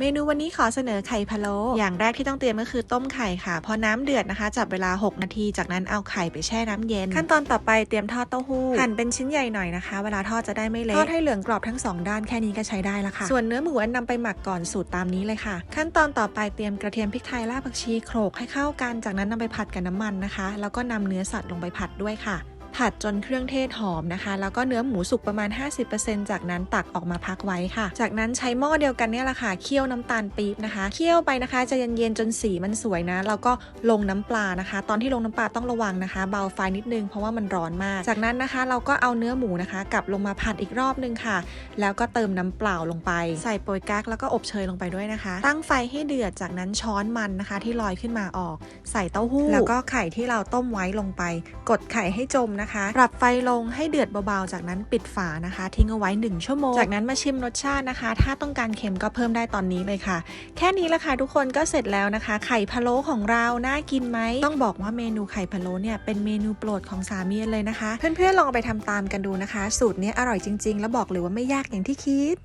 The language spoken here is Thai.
เมนูวันนี้ขอเสนอไข่พะโล้อย่างแรกที่ต้องเตรียมก็คือต้มไข่ค่ะ พอน้ำเดือดนะคะ จับเวลา 6 นาที จากนั้นเอาไข่ไปแช่น้ำเย็น ขั้นตอนต่อไปเตรียมทอดเต้าหู้หั่นเป็นชิ้นใหญ่หน่อยนะคะ เวลาทอดจะได้ไม่เละทอดให้เหลืองกรอบทั้งสองด้านแค่นี้ก็ใช้ได้ละค่ะ ส่วนเนื้อหมูอันนำไปหมักก่อนสูตรตามนี้เลยค่ะ ขั้นตอนต่อไปเตรียมกระเทียมพริกไทยรากผักชีโขลกให้เข้ากัน จากนั้นนำไปผัดกับน้ำมันนะคะ แล้วก็นำเนื้อสัตว์ลงไปผัดด้วยค่ะ ผัดจนเครื่องเทศหอมนะคะ แล้วก็เนื้อหมูสุกประมาณ 50%จากนั้นตักออกมาพักไว้ค่ะ จากนั้นใช้หม้อเดียวกันเนี่ยแหละค่ะเคี่ยวน้ำตาลปี๊บนะคะเคี่ยวไปนะคะจะเย็นๆจนสีมันสวยนะแล้วก็ลงน้ำปลานะคะ ตอนที่ลงน้ำปลาต้องระวังนะคะ เบาไฟนิดนึงเพราะว่ามันร้อนมาก จากนั้นนะคะเราก็เอาเนื้อหมูนะคะกลับลงมาผัดอีกรอบนึงค่ะ แล้วก็เติมน้ำเปล่าลงไป ใส่โปรยกั๊กแล้วก็อบเชยลงไปด้วยนะคะ ตั้งไฟให้เดือดจากนั้นช้อนมันนะคะ ที่ลอยขึ้นมาออก ใส่เต้าหู้ แล้วก็ไข่ที่เราต้มไว้ลงไป กดไข่ให้จมนะคะปรับไฟลงให้เดือดเบาๆ จากนั้นปิดฝานะคะ ทิ้งเอาไว้ 1 ชั่วโมง จากนั้นมาชิมรสชาตินะคะ ถ้าต้องการเค็มก็เพิ่มได้ตอนนี้เลยค่ะ แค่นี้ละค่ะทุกคนก็เสร็จแล้วนะคะ ไข่พะโล้ของเรา น่ากินไหม ต้องบอกว่าเมนูไข่พะโล้เนี่ยเป็นเมนูโปรดของสามีเลยนะคะ เพื่อนๆลองไปทำตามกันดูนะคะ สูตรนี้อร่อยจริง ๆ แล้วบอกเลยว่าไม่ยากอย่างที่คิด